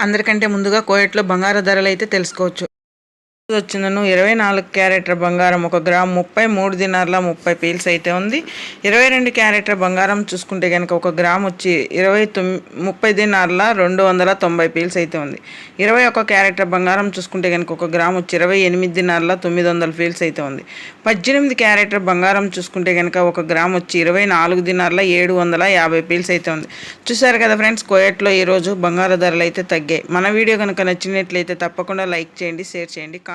అందరికంటే ముందుగా కోయట్లో బంగారు ధరలు అయితే తెలుసుకోవచ్చు. వచ్చిందను ఇరవై నాలుగు క్యారెట్ల బంగారం ఒక గ్రామ్ ముప్పై మూడు దినార్ల ముప్పై పీల్స్ అయితే ఉంది. ఇరవై రెండు క్యారెట్ల బంగారం చూసుకుంటే కనుక ఒక గ్రామ్ వచ్చి ఇరవై తొమ్మి ముప్పై దినార్ల రెండు వందల తొంభై పీల్స్ అయితే ఉంది. ఇరవై ఒక క్యారెట్ల బంగారం చూసుకుంటే కనుక ఒక గ్రామ్ వచ్చి ఇరవై ఎనిమిది దినార్ల తొమ్మిది వందల పీల్స్ అయితే ఉంది. పద్దెనిమిది క్యారెట్ల బంగారం చూసుకుంటే కనుక ఒక గ్రామ్ వచ్చి ఇరవై నాలుగు దినార్ల ఏడు వందల యాభై పీల్స్ అయితే ఉంది. చూసారు కదా ఫ్రెండ్స్ కోయట్లో ఈరోజు బంగారు ధరలు అయితే తగ్గాయి. మన వీడియో కనుక నచ్చినట్లయితే తప్పకుండా లైక్ చేయండి షేర్ చేయండి